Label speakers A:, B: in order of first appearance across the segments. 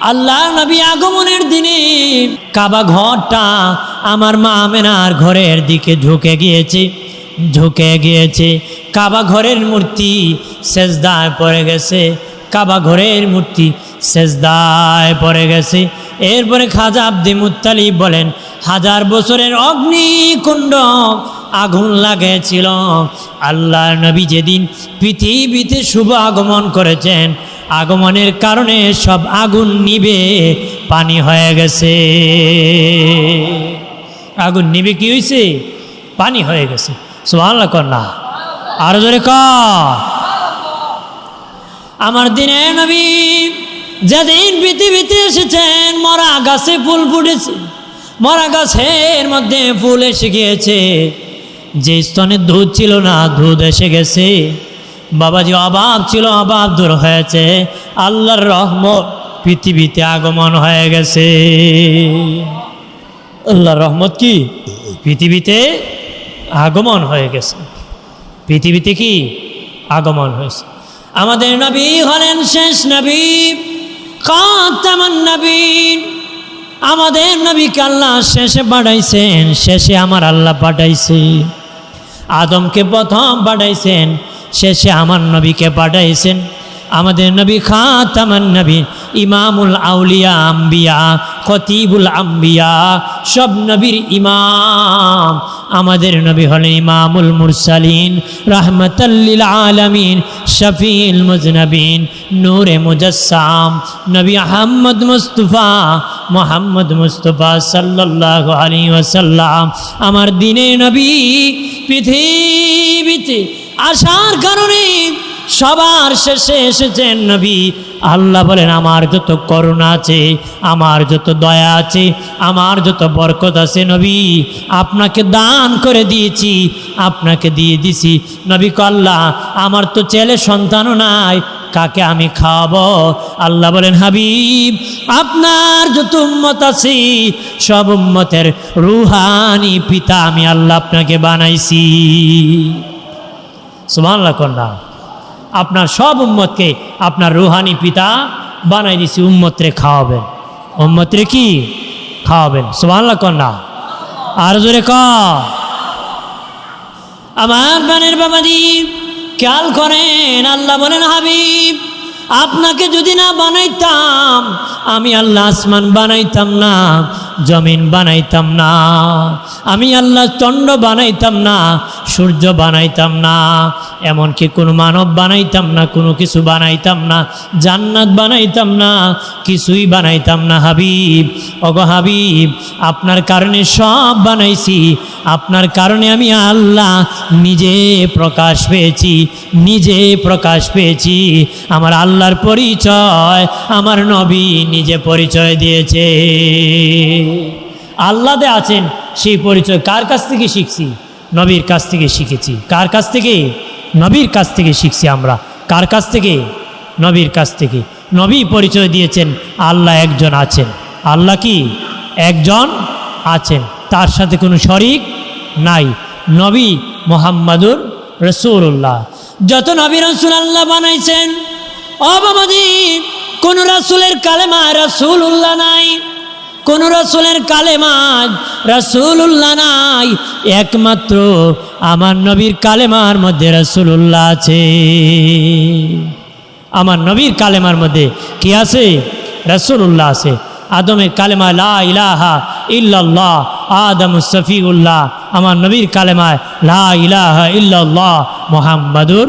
A: আল্লাহ নবী আগমনের দিনে কাবা ঘরটা আমার মা আমেনার ঘরের দিকে ঝুঁকে গিয়েছে ঝুঁকে গিয়েছে। কাবা ঘরের মূর্তি সেজদায় পড়ে গেছে, কাবা ঘরের মূর্তি সেজদায় পড়ে গেছে। এরপরে খাজা আব্দি মুত্তালি বলেন, হাজার বছরের অগ্নিকুণ্ড আগুন লাগেছিল আল্লাহ নবী যেদিন পৃথিবীতে শুভ আগমন করেছেন আগমনের কারণে সব আগুন নিবে, পানি হয়ে গেছে। আগুন নিবে কি হয়েছে পানি হয়ে গেছে। সোহাল্লা কন্যা আরও জোরে ক। আমার দিনে নবী যেদিন পৃথিবীতে এসেছেন, মরা গাছে ফুল ফুটেছে, মরা গাছের মধ্যে ফুল এসে গিয়েছে। যে স্তনে দুধ ছিল না, দুধ এসে গেছে। বাবাজি অভাব ছিল অভাব দূর হয়েছে। আল্লাহর রহমত পৃথিবীতে আগমন হয়ে গেছে। আল্লাহর রহমত কি? পৃথিবীতে আগমন হয়ে গেছে। পৃথিবীতে কি? আগমন হয়েছে। আমাদের নবী হলেন শেষ নবী, খাতামান নবীন। আমাদের নবীকে আল্লাহ শেষে পাঠাইছেন, শেষে আমার আল্লাহ পাঠাইছে। আদমকে প্রথম পাঠাইছেন শেষে আমার নবীকে পাঠাইছেন। আমাদের নবী খাতামান নবী ইমামুল আউলিয়া, আম্বিয়া, খতিবুল আম্বিয়া, সব নবীর ইমাম। আমাদের নবী হলেন ইমামুল মুরসালিন রাহমাতাল্লিল আলমিন শফিল মুজনবিন, নূরে মুজাসসাম, নবী আহম্মদ মুস্তফা, মোহাম্মদ মুস্তফা সাল্লাল্লাহু আলাইহি ওয়াসাল্লাম। আমার দিনে নবী পৃথিবীতে আসার কারণে সবার শেষে এসেছেন নবী। আল্লাহ বলেন, আমার যত করুণা আছে, আমার যত দয়া আছে, আমার যত বরকত আছে নবী। আপনাকে দান করে দিয়েছি, আপনাকে দিয়ে দিছি। নবী কল্লা আমার তো ছেলে সন্তানও নাই, কাকে আমি খাওয়াবো? আল্লাহ বলেন, হাবিব, আপনার যত উম্মত আছে, সব উম্মতের রুহানি পিতা আমি আল্লাহ আপনাকে বানাইছি। সুবহানাল্লাহ কন্যা। আপনার সব উম্মতকে আপনার রুহানি পিতা বানাই দিছি উম্মতরে খাওয়াবেন। উম্মতরে কি? খাওয়াবেন। সুবহানাল্লাহ কন্যা আর জোরে ক। আমার বানের বাবাজি, খেয়াল করেন, আল্লাহ বলেন, হাবিব, আপনাকে যদি না বানাইতাম আমি আল্লাহ আসমান বানাইতাম না, জমিন বানাইতাম না। আমি আল্লাহ চন্ড বানাইতাম না, সূর্য বানাইতাম না, এমনকি কোনো মানব বানাইতাম না, কোনো কিছু বানাইতাম না, জান্নাত বানাইতাম না, কিছুই বানাইতাম না। হাবিব অগ হাবিব, আপনার কারণে সব বানাইছি, আপনার কারণে আমি আল্লাহ নিজে প্রকাশ পেয়েছি, নিজে প্রকাশ পেয়েছি। আমার আল্লাহর পরিচয়, আমার নবী নিজে পরিচয় দিয়েছে। আল্লাদে আছেন, সেই পরিচয় কার কাছ থেকে শিখছি? নবীর কাছ থেকে শিখেছি। কার কাছ থেকে? নবীর কাছ থেকে শিখছি আমরা। কার কাছ থেকে? নবীর কাছ থেকে। নবী পরিচয় দিয়েছেন, আল্লাহ একজন আছেন। আল্লাহ কি? একজন আছেন। তার সাথে কোনো শরিক নাই। নবী মোহাম্মদুর রসুল্লাহ যত নবী রসুল আল্লাহ বানাইছেন অবামদি কোন রাসুলের কালেমা রসুল্লাহ নাই, কোন রসুলের কালেমাজ রসুল্লাহ নাই, একমাত্র আমার নবীর কালেমার মধ্যে রসুল্লাহ আছে। আমার নবীর কালেমার মধ্যে কি আছে? রসুল্লাহ আছে। আদমের কালেমা লা ইলাহা ইল্লাল্লাহ, আদম সফিউল্লাহ, আমার নবীর কালেমায় লা ইলাহা ইল্লাল্লাহ, মোহাম্মদুর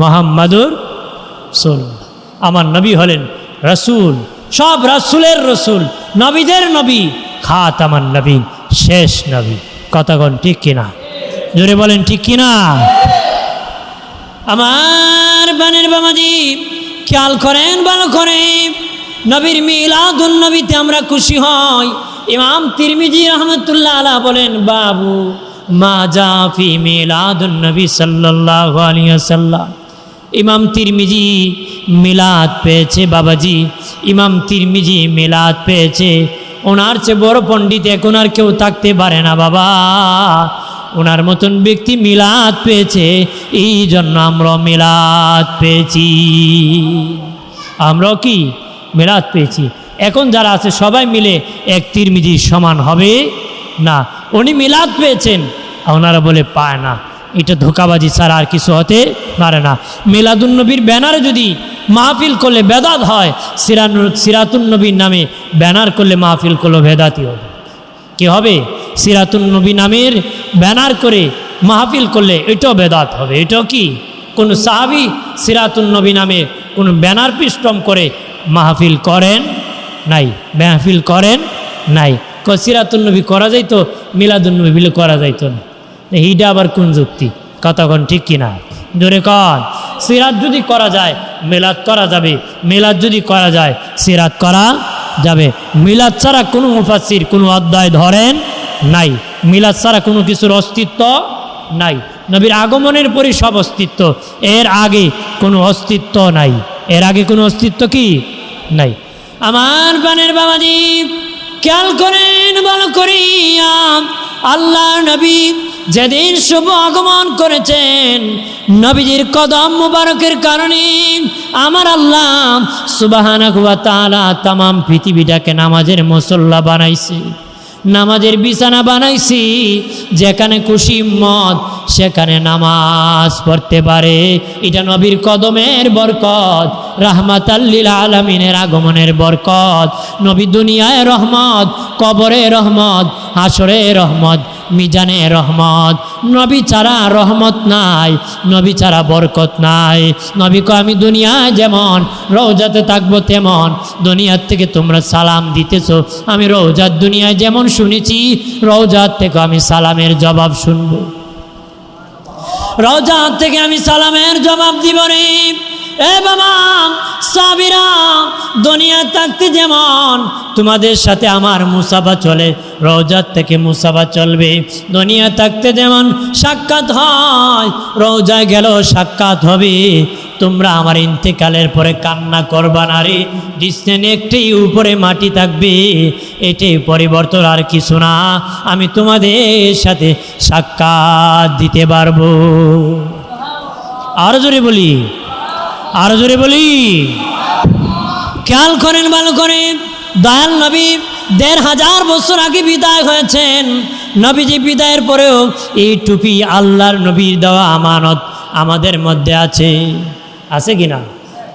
A: মোহাম্মদুর সুল আমার নবী হলেন রসুল। সব রসুলের রসুল, নবীদের নবী খাত আমার নবী, শেষ নবী। কথাগণ ঠিক কিনা? জোরে বলেন ঠিক কিনা? আমার বানের বামাজি খেয়াল করেন, ভালো করে। নবীর মিলাদুন নবীতে আমরা খুশি হই। ইমাম তিরমিজি রহমতুল্লাহ আলা বলেন, বাবু, মা জাফি মিলাদুন নবী সাল্লাল্লাহু আলাইহি ওয়াসাল্লাম। ইমাম তিরমিজি মিলাদ পেয়েছে বাবাজি। ইমাম তিরমিজি মিলাদ পেয়েছে। ওনার চেয়ে বড় পণ্ডিত এখন আর কেউ থাকতে পারে না বাবা। ওনার মতন ব্যক্তি মিলাদ পেয়েছে, এই জন্য আমরা মিলাদ পেয়েছি। আমরাও কি মেলাদ পেয়েছি? এখন যারা আছে সবাই মিলে এক তিরমিজি সমান হবে? না, উনি মিলাদ পেয়েছেন। ওনারা বলে পায় না। এটা ধোকাবাজি ছাড়া আর কিছু হতে পারে না। মিলাদুন্নবীর ব্যানারে যদি মাহফিল করলে বেদাত হয় সিরানুর সিরাতুন্নবীর নামে ব্যানার করলে মাহফিল করলে ভেদাতি হবে। কি হবে? সিরাতুন্নবী নামের ব্যানার করে মাহফিল করলে এটাও বেদাত হবে। এটাও কি? কোনো সাহাবি সিরাতুন্নবী নামে কোনো ব্যানার পিস্টম করে মাহফিল করেন নাই? মাহফিল করেন নাই। সিরাতুন্নবী করা যাইতো মিলাদুন্নবী বিলে করা যাইতো না। এইটা আবার কোন যুক্তি? কতক্ষণ ঠিক কিনা? জোরে কন। সিরাত যদি করা যায়, মেলাদ করা যাবে। মেলাদ যদি করা যায়, সিরাত করা যাবে। মিলাদ ছাড়া কোনো মুফাসির কোনো অধ্যায় ধরেন নাই। মিলাদ ছাড়া কোনো কিছুর অস্তিত্ব নাই। নবীর আগমনের পরই সব অস্তিত্ব। এর আগে কোনো অস্তিত্ব নাই। এর আগে কোনো অস্তিত্ব কি? নাই। আমার বানের বাবাজি, খেয়াল করেন ভালো করিয়া আল্লাহ নবী যেদিন শুভ আগমন করেছেন, নবীজির কদম মুবারকের কারণে আমার আল্লাহ সুবাহানা কুয়া তালা তামাম পৃথিবীটাকে নামাজের মুসল্লা বানাইছে, নামাজের বিছানা বানাইছি, যেখানে খুশি মত সেখানে নামাজ পড়তে পারে। এটা নবীর কদমের বরকত রাহমাত আল্লিল আলমিনের আগমনের বরকত। নবী দুনিয়ায় রহমত, কবরে রহমত হাসরে রহমত মিজানে রহমত। নবী ছাড়া রহমত নাই, নবী ছাড়া বরকত নাই। নবী কো আমি দুনিয়ায় যেমন রৌজাতে থাকব তেমন। দুনিয়ার থেকে তোমরা সালাম দিতেছো। আমি রৌজার দুনিয়ায় যেমন শুনেছি রৌজার থেকে আমি সালামের জবাব শুনব। রৌজার থেকে আমি সালামের জবাব দিব রে। এ বাবা সাবিরা দুনিয়া থাকতে যেমন তোমাদের সাথে আমার মুসাফা চলে রৌজার থেকে মুসাফা চলবে। দুনিয়া থাকতে যেমন সাক্ষাৎ হয় রৌজায় গেল সাক্ষাৎ হবে। তোমরা আমার ইন্তেকালের পরে কান্না করবা না রে। ডিসটেন একটি উপরে মাটি থাকবে, এটাই পরিবর্তন আর কিছু না। আমি তোমাদের সাথে সাক্ষাৎ দিতে পারব। আরও জোরে বলি। আরও জোরে বলি। খেয়াল করেন, ভালো করে। দয়াল নবী দেড় হাজার বছর আগে বিদায় হয়েছেন। নবীজি বিদায়ের পরেও এই টুপি আল্লাহর নবীর দেওয়া আমানত আমাদের মধ্যে আছে। আছে কি না?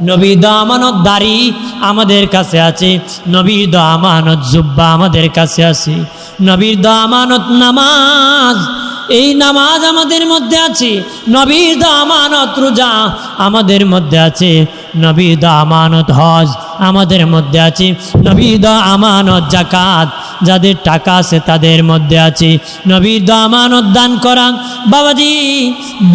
A: নবীর দ আমানত দাড়ি আমাদের কাছে আছে। নবীর দ আমানত জুব্বা আমাদের কাছে আছে। নবীর দ আমানত নামাজ এই নামাজ আমাদের মধ্যে আছে। নবীর দামানত রোজা আমাদের মধ্যে আছে। নবী দামানত আমানত হজ আমাদের মধ্যে আছে। নবী দামানত আমানত জাকাত যাদের টাকা আছে তাদের মধ্যে আছে। নবীর দামানত আমানত দান করা। বাবাজি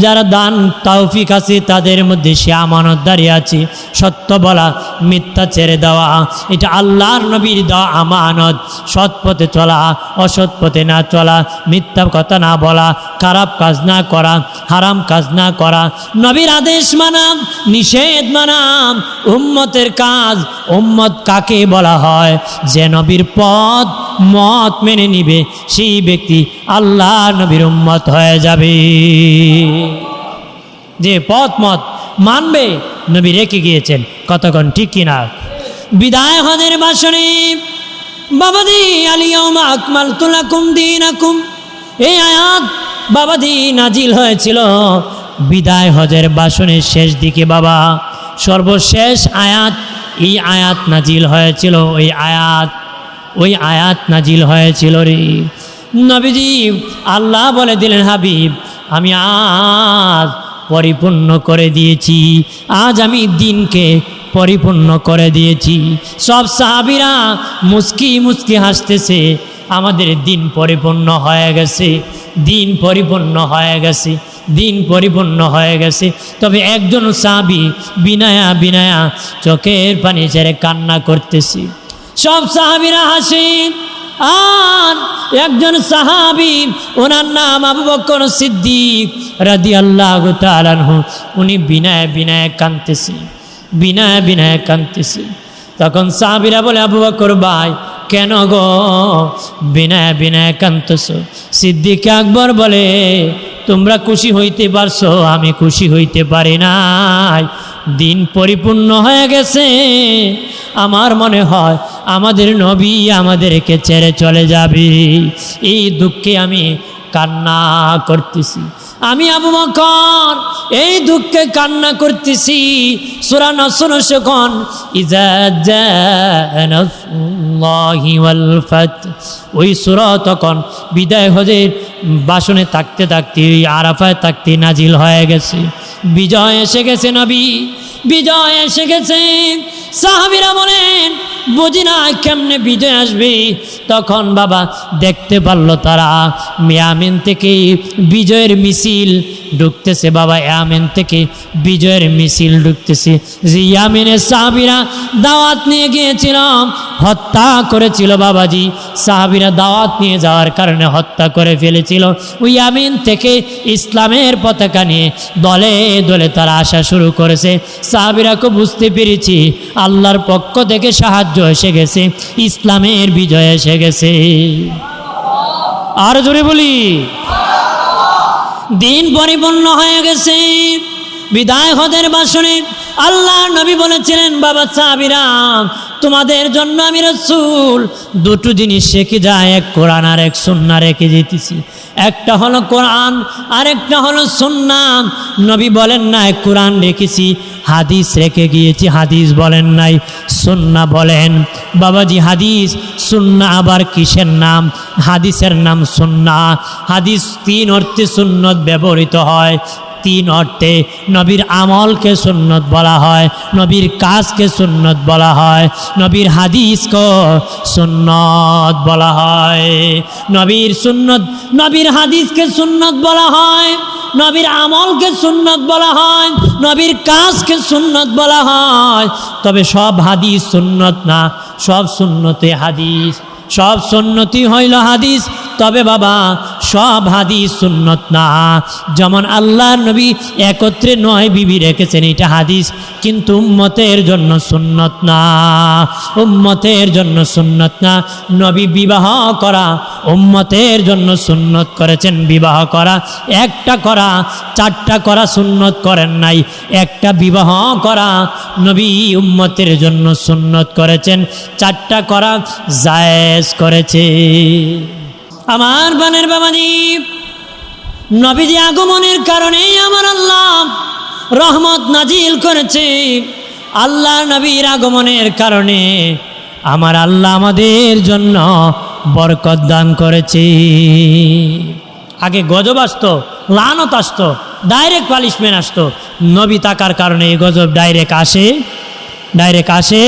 A: যারা দান তাওফিক আছে, তাদের মধ্যে সে আমানতদারি আছে। সত্য বলা, মিথ্যা ছেড়ে দেওয়া, এটা আল্লাহর নবীর দেওয়া আমানত। সৎ পথে চলা, অসৎ পথে না চলা, মিথ্যা কথা না বলা, খারাপ কাজ না করা, হারাম কাজ না করা। নবীর আদেশ মানাম, নিষেধ মানাম, উম্মতের কাজ, উম্মত কাকে বলা হয়? যে নবীর পথ, মত মেনে নিবে, সেই ব্যক্তি আল্লাহ নবীর উম্মত হয়ে যাবে। যে পথ মত মানবে, নবী রেখে গিয়েছেন। কতক্ষণ ঠিক কিনা? বিদায় হদের বাসনে বাবাদি আলিয়মা আকমাল তুলাকুম দিন আকুম এই আয়াত বাবাদি নাজিল হয়েছিল। বিদায় হজের বাসনের শেষ দিকে, বাবা। সর্বশেষ আয়াত, এই আয়াত নাজিল হয়েছিল, ওই আয়াত ওই আয়াত নাজিল হয়েছিল রে। নবীজি আল্লাহ বলে দিলেন, হাবিব আমি আজ পরিপূর্ণ করে দিয়েছি। আজ আমি দিনকে পরিপূর্ণ করে দিয়েছি। সব সাহাবিরা মুস্কি মুস্কি হাসতেছে, আমাদের দিন পরিপূর্ণ হয়ে গেছে, দিন পরিপূর্ণ হয়ে গেছে, দিন পরিপূর্ণ হয়ে গেছে। তবে একজন সাহাবি বিনায়া বিনায়া চোখের পানি ছেড়ে কান্না করতেছি। সব সাহাবিরা হাসে আর একজন সাহাবি, ওনার নাম আবু বকর সিদ্দিক রাদি আল্লাহ তালানহু উনি বিনায় বিনায় কানতেছে বিনায় বিনায় কানতেছে তখন সাহাবিরা বলে, আবু বকর ভাই, কেন গো বিনায় বিনায় কান্তস সিদ্দিক আকবর বলে, তোমরা খুশি হইতে পারছ, আমি খুশি হইতে পারি নাই। দিন পরিপূর্ণ হয়ে গেছে। আমার মনে হয় আমাদের নবী আমাদেরকে ছেড়ে চলে যাবে। এই দুঃখে আমি কান্না করতেছি। আমি আবু বকর, এই দুঃখে কান্না করতেছি। সুরা নসন শোকন, ইজা জানাল্লাহি ওয়াল ফাত। ওই সুরা তখন বিদায় হজের বাসনে থাকতে থাকতে আরাফায় থাকতে নাজিল হয়ে গেছে। বিজয় এসে গেছে নবী, বিজয় এসে গেছে। সাহাবিরা বলেন বুঝি না কেমনে বিজয় আসবে? তখন বাবা দেখতে পারল তারা ইয়ামেন থেকে বিজয়ের মিছিল ঢুকতেছে। বাবা, ইয়ামেন থেকে বিজয়ের মিছিল ঢুকতেছে। যে ইয়ামেনের সাহাবিরা দাওয়াত নিয়ে গিয়েছিলাম, হত্যা করেছিল বাবাজি। সাহাবিরা দাওয়াত নিয়ে যাওয়ার কারণে হত্যা করে ফেলেছিল। ওই ইয়ামিন থেকে ইসলামের পতাকা নিয়ে দলে দলে তারা আসা শুরু করেছে। সাহাবিরাকে বুঝতে পেরেছি, আল্লাহর পক্ষ থেকে সাহায্য এসে গেছে, ইসলামের বিজয় এসে গেছে। আর জোরে বলি। দিন পরিপূর্ণ হয়ে গেছে, বিদায় হদের বাসনে আল্লাহ নবী বলেছিলেন, বাবা সাহাবিরা তোমাদের জন্য আমি রসুল। দুটো জিনিস রেখে যায়, এক কোরআন আর এক সুন্না রেখে যেতেছি। একটা হলো কোরআন, আরেকটা হলো সুন্না। নবী বলেন না এক কোরআন রেখেছি, হাদিস রেখে গিয়েছি, হাদিস বলেন নাই, সুন্না বলেন। বাবাজি, হাদিস, সুন্না আবার কিসের নাম? হাদিসের নাম সুন্না। হাদিস তিন অর্থে সুন্নত ব্যবহৃত হয়। তিন অর্থে, নবীর আমলকে সুন্নত বলা হয়, নবীর কাজকে সুন্নত বলা হয়, নবীর হাদিসকে সুন্নত বলা হয়। নবীর সুন্নত, নবীর হাদিসকে সুন্নত বলা হয়, নবীর আমলকে সুন্নত বলা হয়, নবীর কাজকে সুন্নত বলা হয়। তবে সব হাদিস সুন্নত না, সব সুন্নতে হাদিস, সব সুন্নতি হইল হাদিস। তবে বাবা সব হাদিস সুন্নত না। যেমন আল্লাহ নবী একত্রে নয় বিবি রেখেছেন, এটা হাদিস। কিন্তু উম্মতের জন্য সুন্নত না। উম্মতের জন্য সুন্নত না। নবী বিবাহ করা, উম্মতের জন্য সুন্নত করেছেন, বিবাহ করা। একটা করা, চারটা করা সুন্নত করেন নাই। একটা বিবাহ করা, নবী উম্মতের জন্য সুন্নত করেছেন। চারটা করা জায়েজ করেছে। আমার বানের বাবাজি নবীজি আগমনের কারণেই আমার আল্লাহ রহমত নাজিল করেছে। আল্লাহ নবীর আগমনের কারণে আমার আল্লাহ আমাদের জন্য বরকত দান করেছে। আগে গজব আসতো, লানত আসতো ডাইরেক্ট পালিশমেন্ট আসতো। নবী তাকার কারণে এই গজব ডাইরেক্ট আসে ডাইরেক্ট আসে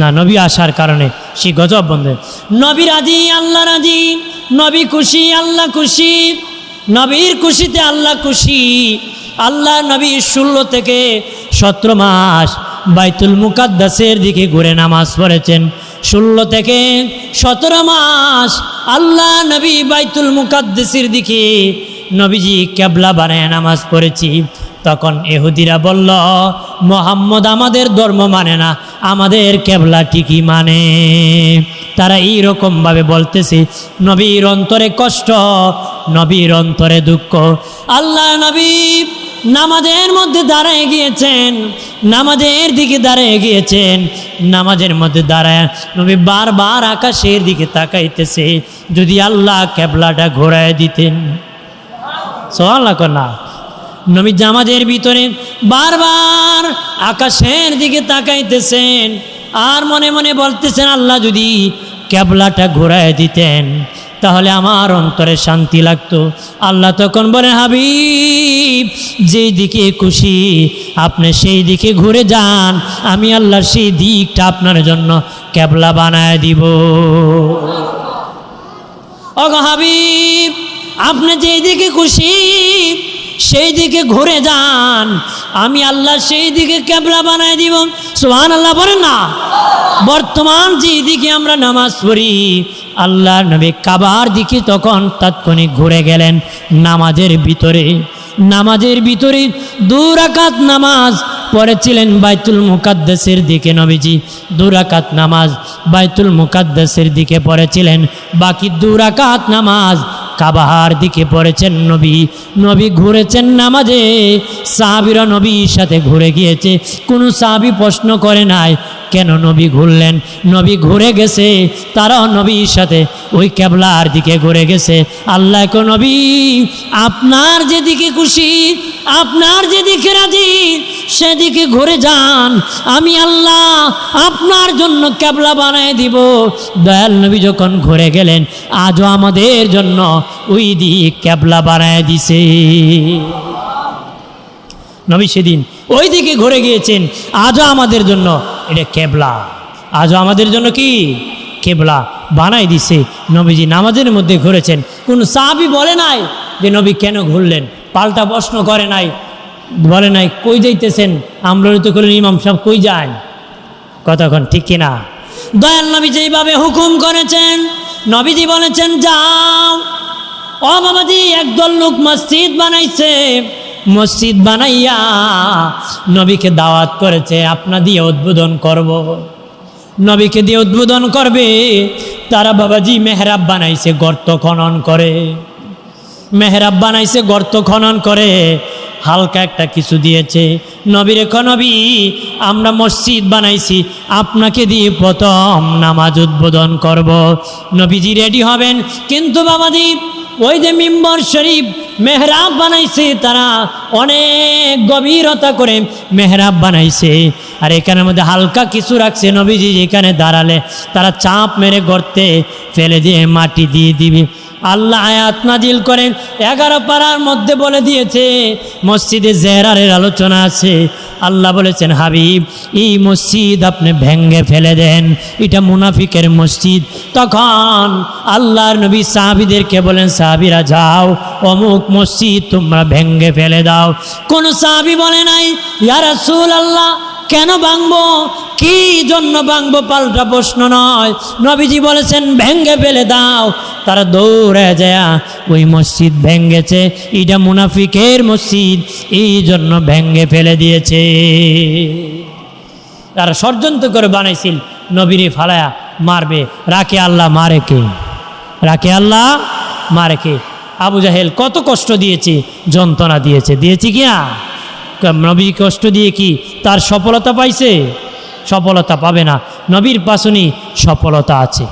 A: না নবী আসার কারণে, সেই গজব বন্ধ। নবী রাজি, আল্লাহ রাজি। নবী খুশি, আল্লাহ খুশি, নবীর খুশিতে আল্লাহ খুশি। আল্লাহ নবী ষোলো থেকে সতেরো মাস বাইতুল মুকাদ্দাসের দিকে ঘুরে নামাজ পড়েছেন। ষোলো থেকে সতেরো মাস আল্লাহ নবী বাইতুল মুকাদ্দাসের দিকে নবীজি কেবলা বানায় নামাজ পড়েছি। তখন এহুদিরা বলল মোহাম্মদ আমাদের ধর্ম মানে না, আমাদের কেবলা ঠিকই মানে। তারা এইরকমভাবে বলতেছে, নবীর অন্তরে কষ্ট, নবীর অন্তরে দুঃখ। আল্লাহ নবী নামাজের মধ্যে দাঁড়ায় গিয়েছেন, নামাজের দিকে দাঁড়ায় গিয়েছেন, নামাজের মধ্যে দাঁড়ায় নবী বারবার আকাশের দিকে তাকাইতেছে, যদি আল্লাহ কেবলাটা ঘোরায় দিতেন। সোয়াল না। নবী জামাজের ভিতরে বারবার আকাশের দিকে তাকাইতেছেন। আর মনে মনে বলতেছেন, আল্লাহ যদি ক্যাবলাটা ঘোরায় দিতেন, তাহলে আমার অন্তরে শান্তি লাগতো। আল্লাহ তখন বলেন, হাবিব, যেই দিকে খুশি আপনি সেই দিকে ঘুরে যান। আমি আল্লাহ সেই দিকটা আপনার জন্য ক্যাবলা বানায় দিব। অগ হাবিব, আপনি যেই দিকে খুশি সেই দিকে ঘুরে যান। আমি আল্লাহ সেই দিকে ক্যাবলা বানায় দিব। সোহান আল্লাহ বলেন না? বর্তমান যেই দিকে আমরা নামাজ পড়ি আল্লাহ নবী কাবার দিকে তখন তাৎক্ষণিক ঘুরে গেলেন। নামাজের ভিতরে নামাজের ভিতরে দুরাকাত নামাজ পড়েছিলেন বাইতুল মুকাদ্দাসের দিকে নবীজি। দুরাকাত নামাজ বাইতুল মুকাদ্দাসের দিকে পড়েছিলেন। বাকি দুরাকাত নামাজ কাবাহার দিকে পড়েছেন নবী। নবী ঘুরেছেন নামাজে। সাহাবিরা নবীর সাথে ঘুরে গিয়েছে। কোনো সাহাবি প্রশ্ন করে নাই, কেন নবী ঘুরলেন? নবী ঘুরে গেছে, তারাও নবীর সাথে ওই ক্যাবলার দিকে ঘুরে গেছে। আল্লাহ নবী, আপনার যেদিকে খুশি, আপনার যেদিকে রাজি সেদিকে ঘুরে যান। আমি আল্লাহ আপনার জন্য ক্যাবলা বানায় দিব। দয়াল নবী যখন ঘুরে গেলেন, আজও আমাদের জন্য ওই দিক ক্যাবলা বানায় দিছে। নবী সেদিন ওই দিকে ঘুরে গিয়েছেন, আজও আমাদের জন্য এটা কেবলা আজও আমাদের জন্য কি? কেবলা বানাই দিছে। নবীজি নামাজের মধ্যে ঘুরেছেন। কোন সাহাবি বলে নাই যে নবী কেন ঘুরলেন? পাল্টা প্রশ্ন করে নাই। বলে নাই, কই যাইতেছেন? আমরা তো করলেন ইমাম সাহেব কই যান কতক্ষণ ঠিক কিনা? দয়াল নবী যেইভাবে হুকুম করেছেন, নবীজি বলেছেন, যাও। ও বাবাজি, একদল লোক মসজিদ বানাইছে, মসজিদ বানাইয়া নবীকে দাওয়াত করেছে, আপনা দিয়ে উদ্বোধন করব। নবীকে দিয়ে উদ্বোধন করবে, তারা বাবাজি মেহরাব বানাইছে, গর্ত খনন করে। মেহরাব বানাইছে, গর্ত খনন করে হালকা একটা কিছু দিয়েছে। নবীর নবী, আমরা মসজিদ বানাইছি, আপনাকে দিয়ে প্রথম নামাজ উদ্বোধন করব। নবীজি রেডি হবেন। কিন্তু বাবাজি, ওই যে মিম্বর শরীফ মেহরাব বানাইছে, তারা অনেক গভীরতা করে মেহরাব বানাইছে। আর এখানের মধ্যে হালকা কিছু রাখছে নবীজি, যেখানে দাঁড়ালে তারা চাপ মেরে গর্তে ফেলে দিয়ে মাটি দিয়ে দিবে। আল্লাহ আয়াত নাজিল করেন। এগারো পাড়ার মধ্যে বলে দিয়েছে, মসজিদে জেহরারের আলোচনা আছে। আল্লাহ বলেছেন, হাবিব, এই মসজিদ আপনি ভেঙ্গে ফেলে দেন, এটা মুনাফিকের মসজিদ। তখন আল্লাহর নবী সাহাবিদেরকে বলেন, সাহাবিরা, যাও, অমুক মসজিদ তোমরা ভেঙ্গে ফেলে দাও। কোন সাহাবি বলে নাই ইয়ার রাসূল আল্লাহ কেন ভাঙবো? কি জন্য ভাঙবো? পাল্টা প্রশ্ন নয়। নবীজি বলেছেন ভেঙ্গে ফেলে দাও। তারা দৌড়ে যায়। ওই মসজিদ ভেঙ্গেছে এটা মুনাফিকের মসজিদ। এই জন্য ভেঙ্গে ফেলে দিয়েছে। তারা ষড়যন্ত্র করে বানাইছিল। নবীরে ফালায়া মারবে। রাখে আল্লাহ মারে কে? রাখে আল্লাহ মারে কে? আবু জাহেল কত কষ্ট দিয়েছে, যন্ত্রণা দিয়েছে। দিয়েছি কি না নবী কষ্ট দিয়ে কি তার সফলতা পাইছে? সফলতা পাবে না। নবীর পাশনি সফলতা আছে।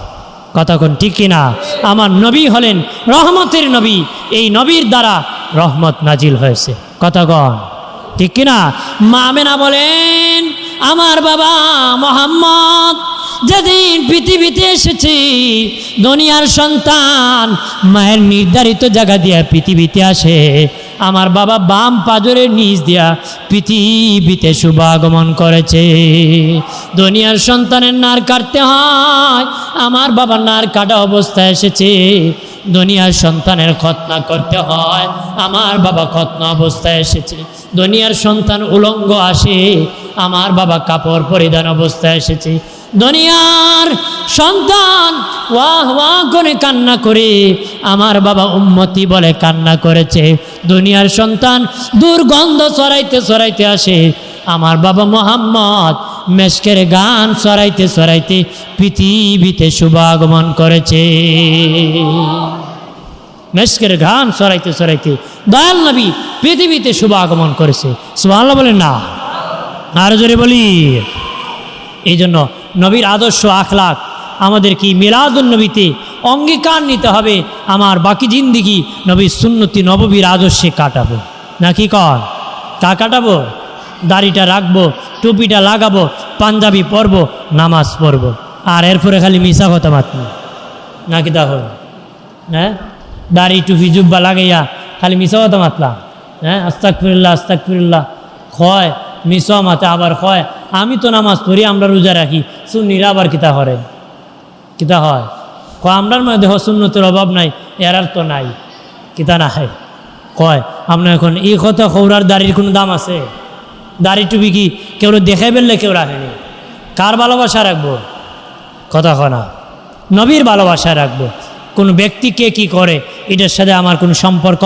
A: কতক্ষণ ঠিক কিনা আমার নবী হলেন রহমতের নবী। এই নবীর দ্বারা রহমত নাজিল হয়েছে। কতক্ষণ ঠিক কিনা মা মেনা বলেন, আমার বাবা মোহাম্মদ যেদিন পৃথিবীতে এসেছি, দুনিয়ার সন্তান মায়ের নির্ধারিত জায়গা দিয়া পৃথিবীতে আসে। আমার বাবা বাম পাজরের নিচ দিয়া পৃথিবীতে শুভাগমন করেছে। দুনিয়ার সন্তানের নার কাটতে হয়, আমার বাবা নার কাটা অবস্থায় এসেছে। দুনিয়ার সন্তানের খতনা করতে হয়, আমার বাবা খতনা অবস্থায় এসেছে। দুনিয়ার সন্তান উলঙ্গ আসে আমার বাবা কাপড় পরিধান অবস্থায় এসেছে। দুনিয়ার সন্তান ওয়াহ ওয়াহ করে কান্না করে, আমার বাবা উম্মতি বলে কান্না করেছে। দুনিয়ার সন্তান দুর্গন্ধ সরাইতে সরাইতে আসে, আমার বাবা মোহাম্মদ মেশকের গান সরাইতে সরাইতে পৃথিবীতে শুভাগমন করেছে। মেশকের গান সরাইতে সরাইতে দয়াল নবী পৃথিবীতে শুভাগমন করেছে। সুবহানাল্লাহ বলেন না। আর জোরে বলি। এই জন্য নবীর আদর্শ আখলাখ আমাদের কি মিলাদুল নবীতে অঙ্গীকার নিতে হবে। আমার বাকি জিন্দিগি নবীর সুন্নতি নববীর আদর্শে কাটাবো। নাকি কর? কা কাটাবো? দাড়িটা রাখব, টুপিটা লাগাবো, পাঞ্জাবি পরবো, নামাজ পড়ব। আর এরপরে খালি মিশা কথা মাত্র নাকি তা হবে হ্যাঁ? দাড়ি, টুপি, জুব্বা লাগাইয়া খালি মিশা কথা মাতলা। হ্যাঁ? আস্তাক ফিরুল্লাহ খয় মিশা মাতে আবার খয় আমি তো নামাজ পড়ি, আমরা রোজা রাখি। সুন্নিরা আবার কিতা হরে কিতা হয়? ক আমরার মধ্যে সুন্নতের অভাব নাই এরার তো নাই। কিতা না হয়? কয় আপনার এখন এই কথা খৌরার দাড়ির কোনো দাম আছে? দাড়ি টুপি কি কেউ দেখে ফেললে কেউ রাখেনি কার ভালোবাসা রাখব? কথা কয় না। নবীর ভালোবাসা রাখব। কোনো ব্যক্তি কে কী করে? এটার সাথে আমার কোনো সম্পর্ক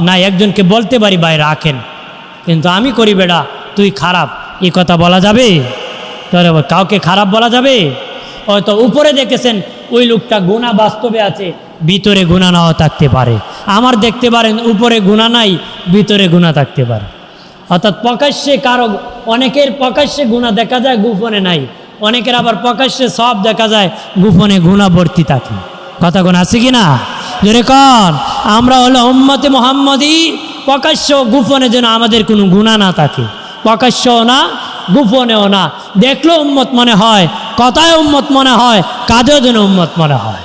A: নাই। একজনকে বলতে পারি, ভাই, রাখেন। কিন্তু আমি করি বেড়া তুই খারাপ এই কথা বলা যাবে? কাউকে খারাপ বলা যাবে? হয়তো উপরে দেখেছেন, ওই লোকটা গুণা বাস্তবে আছে, ভিতরে গুণা নাও থাকতে পারে। আমার দেখতে পারেন, উপরে গুণা নাই, ভিতরে গুণা থাকতে পারে। অর্থাৎ প্রকাশ্যে কারও, অনেকের প্রকাশ্যে গুণা দেখা যায়, গোপনে নাই। অনেকের আবার প্রকাশ্যে সব দেখা যায়, গোপনে গুণাবর্তী থাকে। কথা কোন আছে কি না? জোরে কন, আমরা হলো উম্মতে মোহাম্মদী, প্রকাশ্য গোপনে যেন আমাদের কোনো গুণা না থাকে। প্রকাশ্যও না, গোপনেও না। দেখলেও উম্মত মনে হয় কথায় উম্মত মনে হয়, কাজেও যেন উম্মত মনে হয়।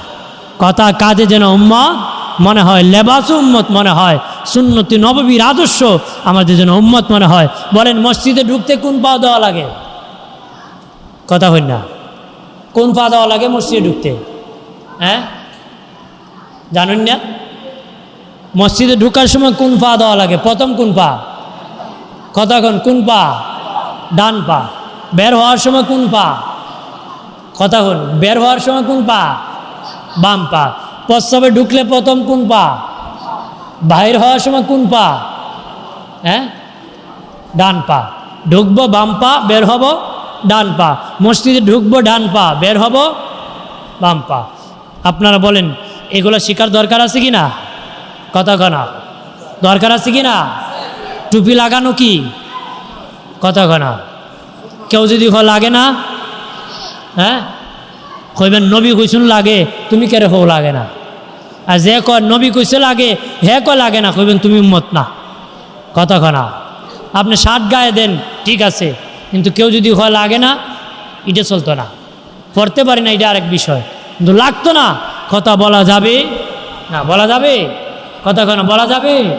A: কথা কাজে যেন উম্মত মনে হয়, লেবাসও উম্মত মনে হয়, সুন্নতি নববীর আদর্শ আমাদের যেন উম্মত মনে হয়। বলেন, মসজিদে ঢুকতে কোন পা দেওয়া লাগে? কথা হই না। কোন পা দেওয়া লাগে মসজিদে ঢুকতে? হ্যাঁ? জানেন না? মসজিদে ঢুকার সময় কোন পা দেওয়া লাগে? প্রথম কোন পা? কতক্ষণ কোন পা? ডান পা। বের হওয়ার সময় কোন পা? কতক্ষণ বের হওয়ার সময় কোন পা? বাম পা। প্রস্রাবে ঢুকলে প্রথম কোন পা? বাহির হওয়ার সময় কোন পা? হ্যাঁ? ডান পা। ঢুকবো বাম পা, বের হব ডান পা। মসজিদে ঢুকবো ডান পা, বের হব বাম পা। আপনারা বলেন, এগুলো শিকার দরকার আছে কি না? কনা। দরকার আছে কি না? টুপি লাগানো কি? কথা কনা কেউ যদি লাগে না? হ্যাঁ? কইবেন, নবী কইসুন লাগে, তুমি কেরে হো লাগে না? আর যে কয়, নবী কইছে লাগে, হে কয় লাগে না? কইবেন, তুমি উম্মত না। কথা কনা আপনি শার্ট গায়ে দেন, ঠিক আছে। কিন্তু কেউ যদি হয় লাগে না, এটা চলতো না। পড়তে পারি না, এটা আরেক বিষয়। কিন্তু লাগতো না। কথা বলা যাবে? না, বলা যাবে? কথা কেন বলা যাবে?